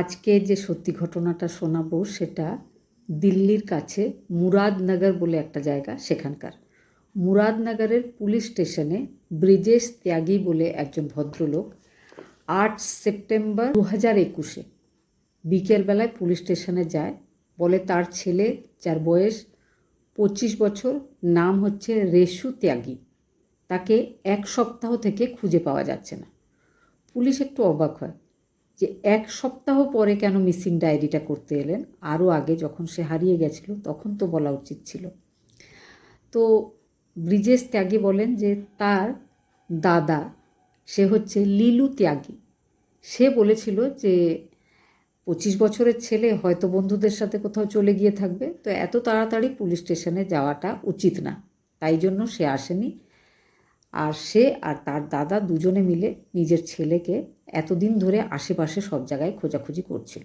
আজকে যে সত্যি ঘটনাটা শোনাবো সেটা দিল্লির কাছে মুরাদনগর বলে একটা জায়গা সেখানকার। মুরাদনগরের পুলিশ স্টেশনে ব্রিজেশ ত্যাগী বলে একজন ভদ্রলোক আট সেপ্টেম্বর দু হাজার একুশে বিকেলবেলায় পুলিশ স্টেশনে যায়, বলে তার ছেলে, যার বয়স পঁচিশ বছর, নাম হচ্ছে রেশু ত্যাগী। তাকে এক সপ্তাহ থেকে খুঁজে পাওয়া যাচ্ছে না। পুলিশ একটু অবাক হয়। যে এক সপ্তাহ পরে কেন মিসিং ডায়েরিটা করতে এলেন? আরও আগে যখন সে হারিয়ে গেছিল, তখন তো বলা উচিত ছিল। তো ব্রিজেশ ত্যাগী বলেন যে, তার দাদা, সে হচ্ছে লিলু ত্যাগী। সে বলেছিল যে, পঁচিশ বছরের ছেলে, হয়তো বন্ধুদের সাথে কোথাও চলে গিয়ে থাকবে। তো এত তাড়াতাড়ি পুলিশ স্টেশনে যাওয়াটা উচিত না। তাই জন্য সে আসেনি। আর সে আর তার দাদা দুজনে মিলে নিজের ছেলেকে এতদিন ধরে আশেপাশে সব জায়গায় খোঁজাখুঁজি করছিল।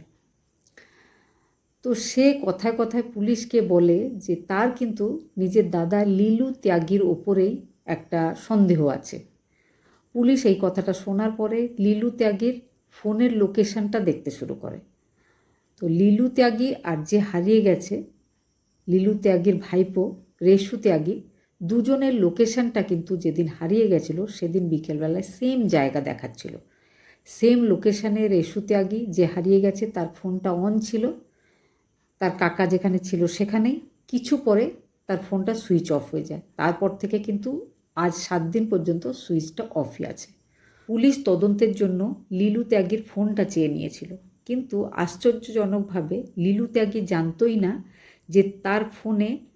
তো সে কথায় কথায় পুলিশকে বলে যে তার কিন্তু নিজের দাদা লিলু ত্যাগীর ওপরেই একটা সন্দেহ আছে। পুলিশ এই কথাটা শোনার পরে লিলু ত্যাগীর ফোনের লোকেশনটা দেখতে শুরু করে। তো লিলু ত্যাগী আর যে হারিয়ে গেছে, লিলু ত্যাগীর ভাইপো রেশু ত্যাগী দুজনের লোকেশনটা কিন্তু যেদিন হারিয়ে গেছিল, সেদিন বিকেলবেলায় সেম জায়গা দেখাচ্ছিল। সেম লোকেশানে রেশু ত্যাগী যে হারিয়ে গেছে, তার ফোনটা অন ছিল। তার কাকা যেখানে ছিল সেখানেই। কিছু পরে তার ফোনটা সুইচ অফ হয়ে যায়। তারপর থেকে কিন্তু আজ সাত দিন পর্যন্ত সুইচটা অফই আছে। পুলিশ তদন্তের জন্য লিলু ত্যাগীর ফোনটা চেয়ে নিয়েছিল। কিন্তু আশ্চর্যজনকভাবে লিলু ত্যাগী জানতই না যে তার ফোনে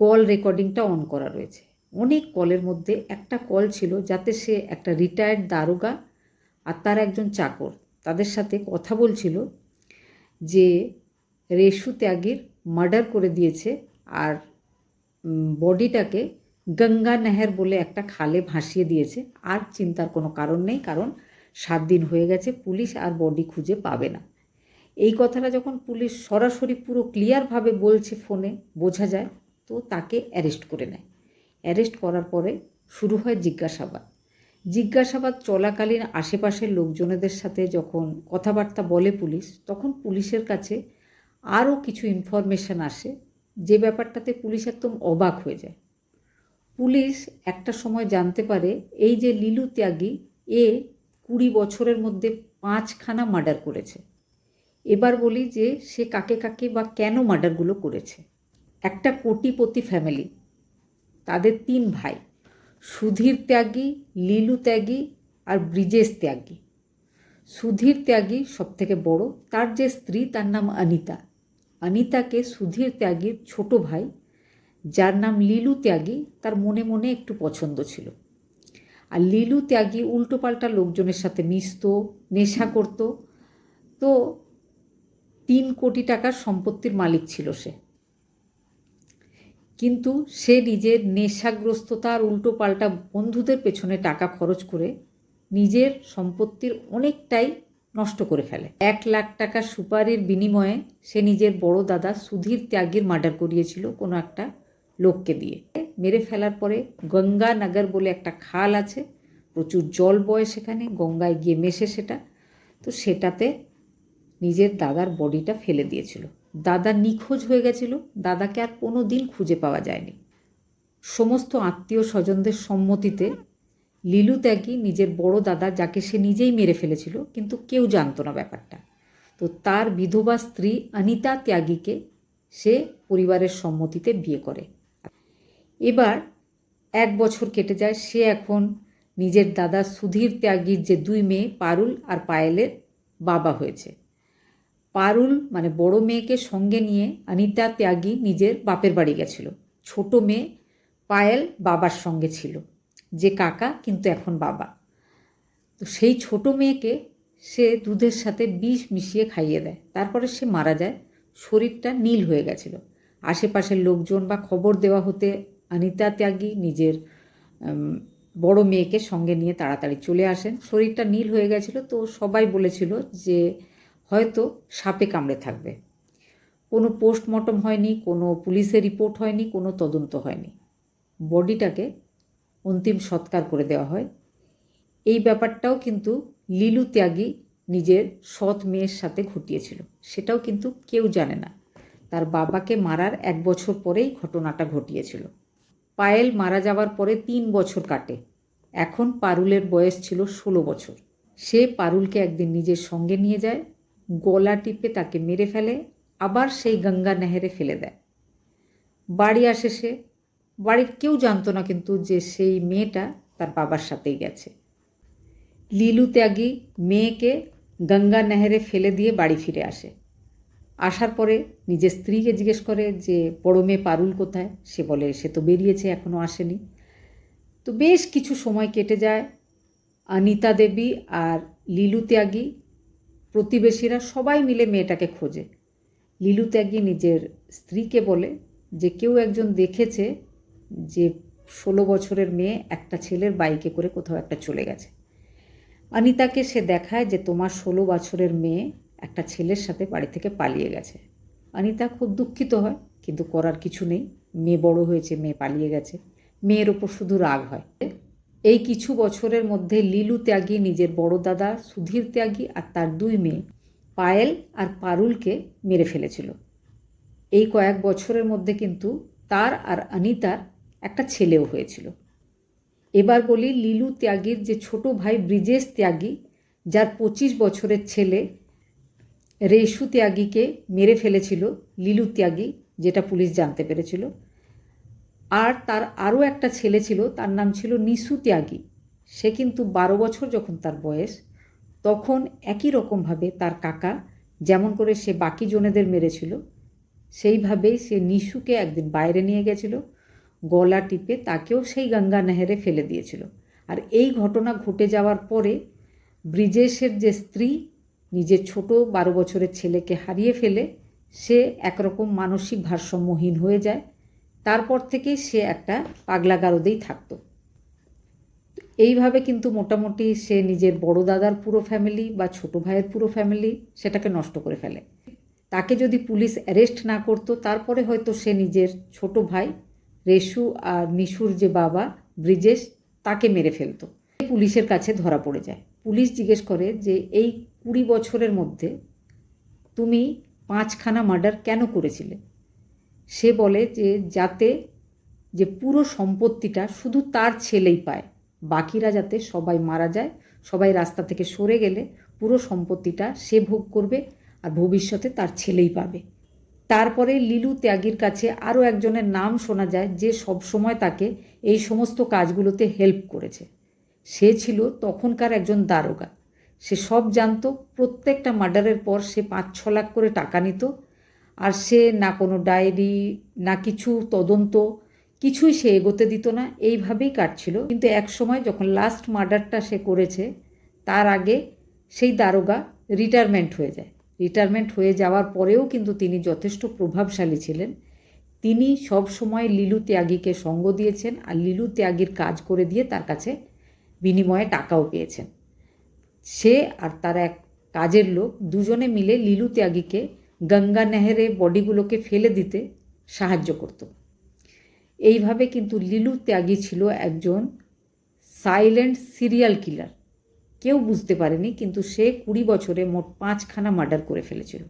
কল রেকর্ডিংটা অন করা রয়েছে। অনেক কলের মধ্যে একটা কল ছিল যাতে সে একটা রিটায়ার্ড দারোগা আর তার একজন চাকর তাদের সাথে কথা বলছিল যে রেশু ত্যাগীর মার্ডার করে দিয়েছে আর বডিটাকে গঙ্গা নেহের বলে একটা খালে ভাসিয়ে দিয়েছে। আর চিন্তার কোনো কারণ নেই, কারণ সাত দিন হয়ে গেছে, পুলিশ আর বডি খুঁজে পাবে না। এই কথাটা যখন পুলিশ সরাসরি পুরো ক্লিয়ারভাবে বলছে ফোনে বোঝা যায়। তো তাকে অ্যারেস্ট করে নেয়। অ্যারেস্ট করার পরে শুরু হয় জিজ্ঞাসাবাদ। জিজ্ঞাসাবাদ চলাকালীন আশেপাশের লোকজনেদের সাথে যখন কথাবার্তা বলে পুলিশ, তখন পুলিশের কাছে আরও কিছু ইনফরমেশান আসে, যে ব্যাপারটাতে পুলিশ একদম অবাক হয়ে যায়। পুলিশ একটা সময় জানতে পারে, এই যে লিলু ত্যাগী, এ কুড়ি বছরের মধ্যে পাঁচখানা মার্ডার করেছে। এবার বলি যে সে কাকে কাকে বা কেন মার্ডারগুলো করেছে। একটা কোটিপতি ফ্যামিলি তাদের তিন ভাই, সুধীর ত্যাগী, লিলু ত্যাগী আর ব্রিজেশ ত্যাগী। সুধীর ত্যাগী সব থেকে বড়, তার যে স্ত্রী তার নাম অনিতা। অনিতাকে সুধীর ত্যাগীর ছোট ভাই, যার নাম লিলু ত্যাগী, তার মনে মনে একটু পছন্দ ছিল। আর লিলু ত্যাগী উল্টোপাল্টা লোকজনের সাথে মিশত, নেশা করত। তো তিন কোটি টাকার সম্পত্তির মালিক ছিল সে। কিন্তু সে নিজের নেশাগ্রস্ততার উল্টো পাল্টা বন্ধুদের পেছনে টাকা খরচ করে নিজের সম্পত্তির অনেকটাই নষ্ট করে ফেলে। এক লাখ টাকা সুপারির বিনিময়ে সে নিজের বড় দাদা সুধীর ত্যাগীর মার্ডার করিয়েছিল কোনো একটা লোককে দিয়ে। মেরে ফেলার পরে গঙ্গানগর বলে একটা খাল আছে, প্রচুর জল বয় সেখানে, গঙ্গায় গিয়ে মেশে সেটা। তো সেটাতে নিজের দাদার বডিটা ফেলে দিয়েছিল। দাদা নিখোঁজ হয়ে গেছিল, দাদাকে আর কোনো দিন খুঁজে পাওয়া যায়নি। সমস্ত আত্মীয় স্বজনদের সম্মতিতে লিলু ত্যাগী নিজের বড় দাদা, যাকে সে নিজেই মেরে ফেলেছিল, কিন্তু কেউ জানতো না ব্যাপারটা। তো তার বিধবা স্ত্রী অনিতা ত্যাগীকে সে পরিবারের সম্মতিতে বিয়ে করে। এবার এক বছর কেটে যায়, সে এখন নিজের দাদা সুধীর ত্যাগীর যে দুই মেয়ে, পারুল আর পায়েলের বাবা হয়েছে। পারুল মানে বড় মেয়েকে সঙ্গে নিয়ে অনিতা ত্যাগী নিজের বাপের বাড়ি গেছিল। ছোট মেয়ে পায়েল বাবার সঙ্গে ছিল। যে কাকা, কিন্তু এখন বাবা। তো সেই ছোট মেয়েকে সে দুধের সাথে বিষ মিশিয়ে খাইয়ে দেয়। তারপরে সে মারা যায়। শরীরটা নীল হয়ে গেছিল। আশেপাশের লোকজন বা খবর দেওয়া হতে অনিতা ত্যাগী নিজের বড় মেয়েকে সঙ্গে নিয়ে তাড়াতাড়ি চলে আসেন। শরীরটা নীল হয়ে গেছিল। তো সবাই বলেছিল যে হয়তো সাপে কামড়ে থাকবে। কোনো পোস্টমর্টম হয়নি, কোনো পুলিশের রিপোর্ট হয়নি, কোনো তদন্ত হয়নি। বডিটাকে অন্তিম সৎকার করে দেওয়া হয়। এই ব্যাপারটাও কিন্তু লিলু ত্যাগী নিজের সৎ মেয়ের সাথে ঘটিয়েছিল। সেটাও কিন্তু কেউ জানে না। তার বাবাকে মারার এক বছর পরেই ঘটনাটা ঘটিয়েছিল। পায়েল মারা যাওয়ার পরে তিন বছর কাটে। এখন পারুলের বয়স ছিল ষোলো বছর। সে পারুলকে একদিন নিজের সঙ্গে নিয়ে যায়। গলা টিপে তাকে মেরে ফেলে, আবার সেই গঙ্গা নেহেরে ফেলে দেয়। বাড়ি আসে সে। বাড়ির কেউ জানতো না কিন্তু যে সেই মেয়েটা তার বাবার সাথেই গেছে। লিলু ত্যাগী মেয়েকে গঙ্গা নেহেরে ফেলে দিয়ে বাড়ি ফিরে আসে। আসার পরে নিজের স্ত্রীকে জিজ্ঞেস করে যে, বড় মেয়ে পারুল কোথায়? সে বলে, সে তো বেরিয়েছে এখনও আসেনি। তো বেশ কিছু সময় কেটে যায়। অনিতা দেবী আর লিলু ত্যাগী প্রতিবেশীরা সবাই মিলে মেয়েটাকে খোঁজে। লিলু ত্যাগী নিজের স্ত্রীকে বলে যে, কেউ একজন দেখেছে যে ষোলো বছরের মেয়ে একটা ছেলের বাইকে করে কোথাও একটা চলে গেছে। অনিতাকে সে দেখায় যে, তোমার ষোলো বছরের মেয়ে একটা ছেলের সাথে বাড়ি থেকে পালিয়ে গেছে। অনিতা খুব দুঃখিত হয়, কিন্তু করার কিছু নেই। মেয়ে বড় হয়েছে, মেয়ে পালিয়ে গেছে। মেয়ের ওপর শুধু রাগ হয়। এই কিছু বছরের মধ্যে লিলু ত্যাগী, নিজের বড় দাদা সুধীর ত্যাগী আর তার দুই মেয়ে পায়েল আর পারুলকে মেরে ফেলেছিল। এই কয়েক বছরের মধ্যে কিন্তু তার আর অনিতার একটা ছেলেও হয়েছিল। এবার বলি লিলু ত্যাগীর যে ছোট ভাই ব্রিজেশ ত্যাগী, যার পঁচিশ বছরের ছেলে রেশু ত্যাগীকে মেরে ফেলেছিল লিলু ত্যাগী, যেটা পুলিশ জানতে পেরেছিল। আর তার আরও একটা ছেলে ছিল, তার নাম ছিল নিসু ত্যাগী। সে কিন্তু বারো বছর যখন তার বয়স, তখন একই রকমভাবে তার কাকা, যেমন করে সে বাকি জনেদের মেরেছিল, সেইভাবেই সে নিশুকে একদিন বাইরে নিয়ে গেছিল, গলা টিপে তাকেও সেই গঙ্গা নেহেরে ফেলে দিয়েছিল। আর এই ঘটনা ঘটে যাওয়ার পরে ব্রিজেশের যে স্ত্রী, নিজের ছোট বারো বছরের ছেলেকে হারিয়ে ফেলে, সে একরকম মানসিক ভারসাম্যহীন হয়ে যায়। তারপর থেকেই সে একটা পাগলা গারদেই থাকতো। এইভাবে কিন্তু মোটামুটি সে নিজের বড় দাদার পুরো ফ্যামিলি বা ছোট ভাইয়ের পুরো ফ্যামিলি সেটাকে নষ্ট করে ফেলে। তাকে যদি পুলিশ অ্যারেস্ট না করতো, তারপরে হয়তো সে নিজের ছোট ভাই রেশু আর নিশুর যে বাবা ব্রিজেশ, তাকে মেরে ফেলতো। পুলিশের কাছে ধরা পড়ে যায়। পুলিশ জিজ্ঞেস করে যে, এই কুড়ি বছরের মধ্যে তুমি পাঁচখানা মার্ডার কেন করেছিলে? সে বলে যে, যাতে যে পুরো সম্পত্তিটা শুধু তার ছেলেই পায়, বাকিরা যাতে সবাই মারা যায়, সবাই রাস্তা থেকে সরে গেলে পুরো সম্পত্তিটা সে ভোগ করবে আর ভবিষ্যতে তার ছেলেই পাবে। তারপরে লিলু ত্যাগীর কাছে আরও একজনের নাম শোনা যায় যে সবসময় তাকে এই সমস্ত কাজগুলোতে হেল্প করেছে। সে ছিল তখনকার একজন দারোগা। সে সব জানতো, প্রত্যেকটা মার্ডারের পর সে পাঁচ ছ লাখ করে টাকা নিত আর সে না কোনো ডায়েরি, না কিছু তদন্ত, কিছুই সে এগোতে দিত না, এইভাবেই কাটছিল। কিন্তু এক সময় যখন লাস্ট মার্ডারটা সে করেছে, তার আগে সেই দারোগা রিটায়ারমেন্ট হয়ে যায়। রিটায়ারমেন্ট হয়ে যাওয়ার পরেও কিন্তু তিনি যথেষ্ট প্রভাবশালী ছিলেন। তিনি সব সময় লিলু ত্যাগীকে সঙ্গ দিয়েছেন আর লিলু ত্যাগীর কাজ করে দিয়ে তার কাছে বিনিময়ে টাকাও পেয়েছেন। সে আর তার এক কাজের লোক দুজনে মিলে লিলু ত্যাগীকে গঙ্গা নেহেরে বডিগুলোকে ফেলে দিতে সাহায্য করত। এইভাবে কিন্তু লিলু ত্যাগী ছিল একজন সাইলেন্ট সিরিয়াল কিলার কেউ বুঝতে পারেনি, কিন্তু সে কুড়ি বছরে মোট পাঁচখানা মার্ডার করে ফেলেছিল।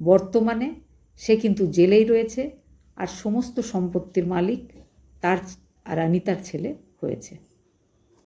বর্তমানে সে কিন্তু জেলেই রয়েছে আর সমস্ত সম্পত্তির মালিক তার আর অনিতার ছেলে হয়েছে।